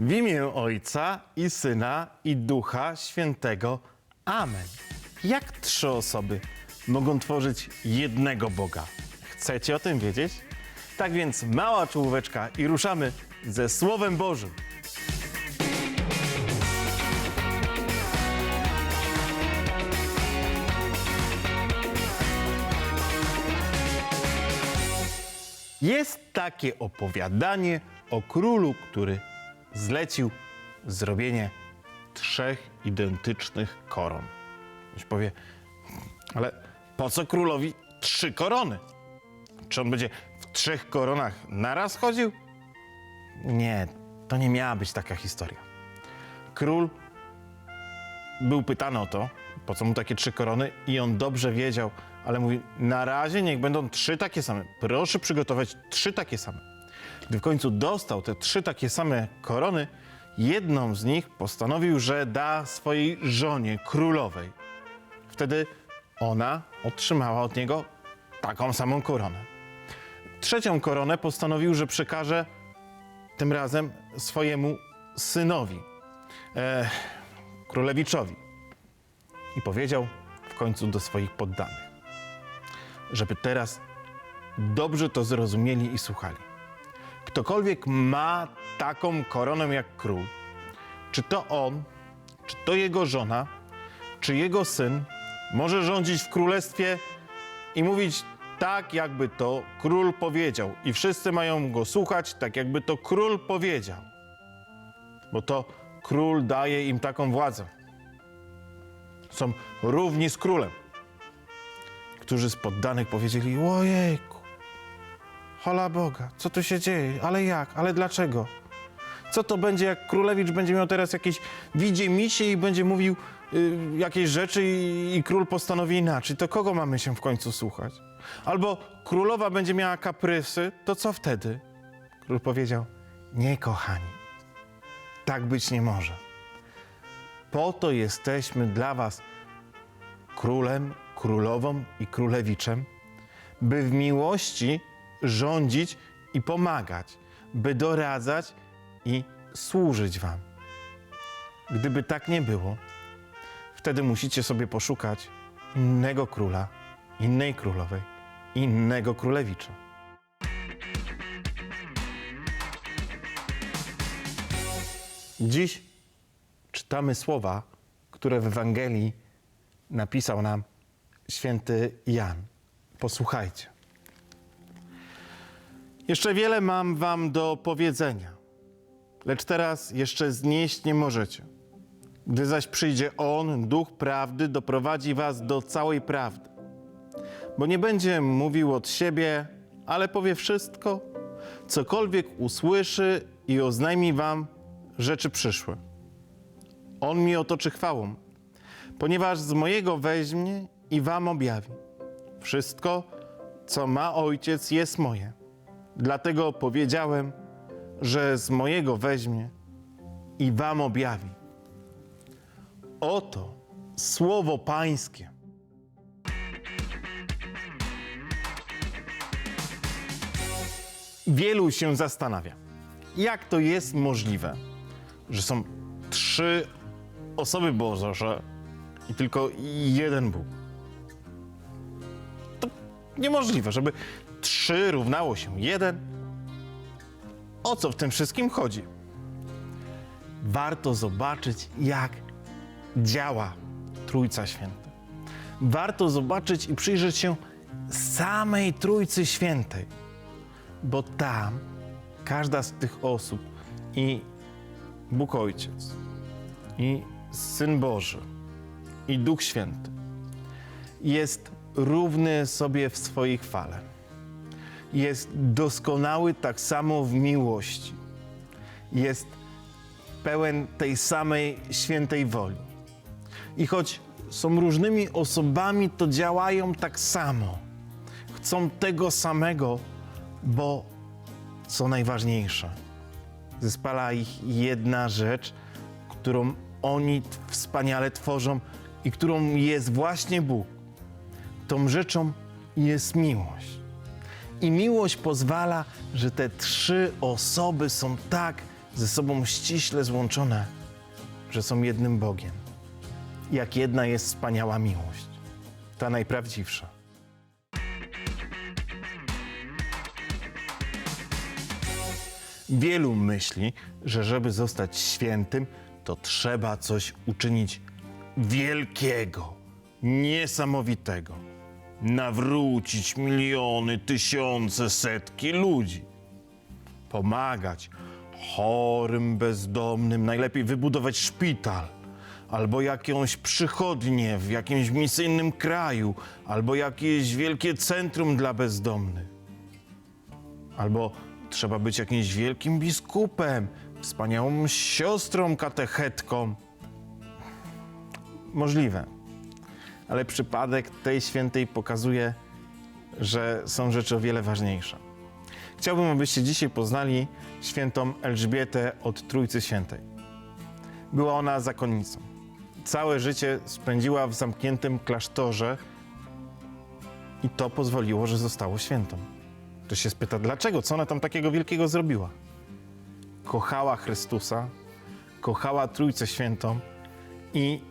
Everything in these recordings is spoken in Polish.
W imię Ojca i Syna i Ducha Świętego. Amen. Jak trzy osoby mogą tworzyć jednego Boga? Chcecie o tym wiedzieć? Tak więc mała czołóweczka i ruszamy ze Słowem Bożym. Jest takie opowiadanie o królu, który zlecił zrobienie trzech identycznych koron. Ktoś powie, ale po co królowi trzy korony? Czy on będzie w trzech koronach naraz chodził? Nie, to nie miała być taka historia. Król był pytany o to, po co mu takie trzy korony, i on dobrze wiedział, ale mówi: Na razie niech będą trzy takie same. Proszę przygotować trzy takie same. Gdy w końcu dostał te trzy takie same korony, jedną z nich postanowił, że da swojej żonie królowej. Wtedy ona otrzymała od niego taką samą koronę. Trzecią koronę postanowił, że przekaże tym razem swojemu synowi, e, królewiczowi. I powiedział w końcu do swoich poddanych, żeby teraz dobrze to zrozumieli i słuchali. Ktokolwiek ma taką koronę jak król, czy to on, czy to jego żona, czy jego syn, może rządzić w królestwie i mówić tak, jakby to król powiedział. I wszyscy mają go słuchać, tak jakby to król powiedział. Bo to król daje im taką władzę. Są równi z królem. Którzy z poddanych powiedzieli: Ojejku, hola Boga, co tu się dzieje? Ale jak? Ale dlaczego? Co to będzie, jak królewicz będzie miał teraz jakieś widzie misie i będzie mówił y, jakieś rzeczy i, i król postanowi inaczej? To kogo mamy się w końcu słuchać? Albo królowa będzie miała kaprysy, to co wtedy? Król powiedział: Nie, kochani, tak być nie może. Po to jesteśmy dla was królem, królową i królewiczem, by w miłości rządzić i pomagać, by doradzać i służyć wam. Gdyby tak nie było, wtedy musicie sobie poszukać innego króla, innej królowej, innego królewicza. Dziś czytamy słowa, które w Ewangelii napisał nam święty Jan. Posłuchajcie. Jeszcze wiele mam wam do powiedzenia, lecz teraz jeszcze znieść nie możecie. Gdy zaś przyjdzie On, Duch Prawdy, doprowadzi was do całej prawdy. Bo nie będzie mówił od siebie, ale powie wszystko, cokolwiek usłyszy i oznajmi wam rzeczy przyszłe. On mi otoczy chwałą, ponieważ z mojego weźmie i wam objawi. Wszystko, co ma ojciec, jest moje. Dlatego powiedziałem, że z mojego weźmie i wam objawi. Oto słowo Pańskie. Wielu się zastanawia, jak to jest możliwe, że są trzy osoby Boże i tylko jeden Bóg. To niemożliwe, żeby trzy równało się jeden. O co w tym wszystkim chodzi? Warto zobaczyć, jak działa Trójca Święta. Warto zobaczyć i przyjrzeć się samej Trójcy Świętej, bo tam każda z tych osób i Bóg Ojciec, i Syn Boży, i Duch Święty jest równy sobie w swojej chwale. Jest doskonały tak samo w miłości. Jest pełen tej samej świętej woli. I choć są różnymi osobami, to działają tak samo. Chcą tego samego, bo co najważniejsze, zespala ich jedna rzecz, którą oni wspaniale tworzą i którą jest właśnie Bóg. Tą rzeczą jest miłość. I miłość pozwala, że te trzy osoby są tak ze sobą ściśle złączone, że są jednym Bogiem. Jak jedna jest wspaniała miłość, ta najprawdziwsza. Wielu myśli, że żeby zostać świętym, to trzeba coś uczynić wielkiego, niesamowitego. Nawrócić miliony, tysiące, setki ludzi. Pomagać chorym, bezdomnym, najlepiej wybudować szpital, albo jakąś przychodnię w jakimś misyjnym kraju, albo jakieś wielkie centrum dla bezdomnych. Albo trzeba być jakimś wielkim biskupem, wspaniałą siostrą katechetką. Możliwe. Ale przypadek tej świętej pokazuje, że są rzeczy o wiele ważniejsze. Chciałbym, abyście dzisiaj poznali świętą Elżbietę od Trójcy Świętej. Była ona zakonnicą. Całe życie spędziła w zamkniętym klasztorze i to pozwoliło, że zostało świętą. To się spyta, dlaczego? Co ona tam takiego wielkiego zrobiła? Kochała Chrystusa, kochała Trójcę Świętą i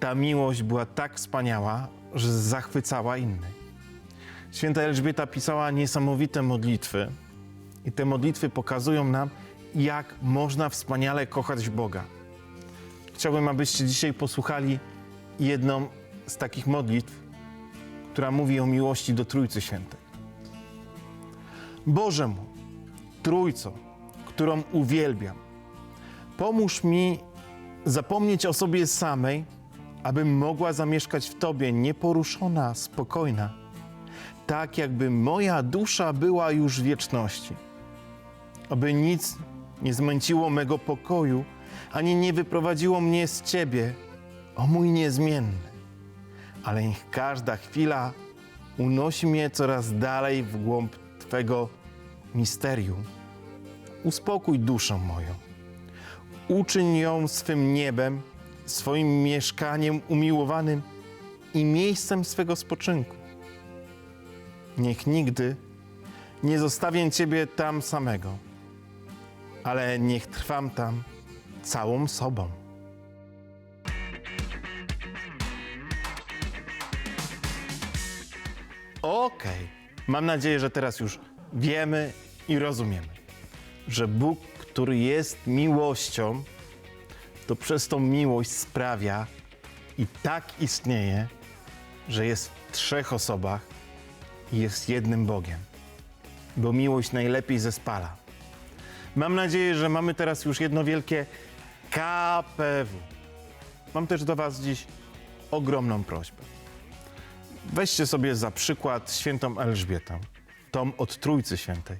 ta miłość była tak wspaniała, że zachwycała innych. Święta Elżbieta pisała niesamowite modlitwy i te modlitwy pokazują nam, jak można wspaniale kochać Boga. Chciałbym, abyście dzisiaj posłuchali jedną z takich modlitw, która mówi o miłości do Trójcy Świętej. Boże mój, Trójco, którą uwielbiam, pomóż mi zapomnieć o sobie samej, abym mogła zamieszkać w Tobie nieporuszona, spokojna, tak jakby moja dusza była już w wieczności. Aby nic nie zmęciło mego pokoju, ani nie wyprowadziło mnie z Ciebie, o mój niezmienny. Ale niech każda chwila unosi mnie coraz dalej w głąb Twego misterium. Uspokój duszę moją. Uczyń ją swym niebem, swoim mieszkaniem umiłowanym i miejscem swego spoczynku. Niech nigdy nie zostawię Ciebie tam samego, ale niech trwam tam całą sobą. Okej, mam nadzieję, że teraz już wiemy i rozumiemy, że Bóg, który jest miłością, to przez tą miłość sprawia i tak istnieje, że jest w trzech osobach i jest jednym Bogiem, bo miłość najlepiej zespala. Mam nadzieję, że mamy teraz już jedno wielkie KPW. Mam też do Was dziś ogromną prośbę. Weźcie sobie za przykład świętą Elżbietę, tą od Trójcy Świętej.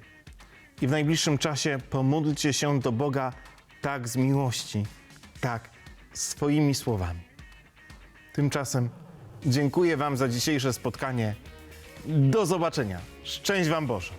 I w najbliższym czasie pomódlcie się do Boga tak z miłości, tak swoimi słowami. Tymczasem dziękuję Wam za dzisiejsze spotkanie. Do zobaczenia. Szczęść Wam Boże.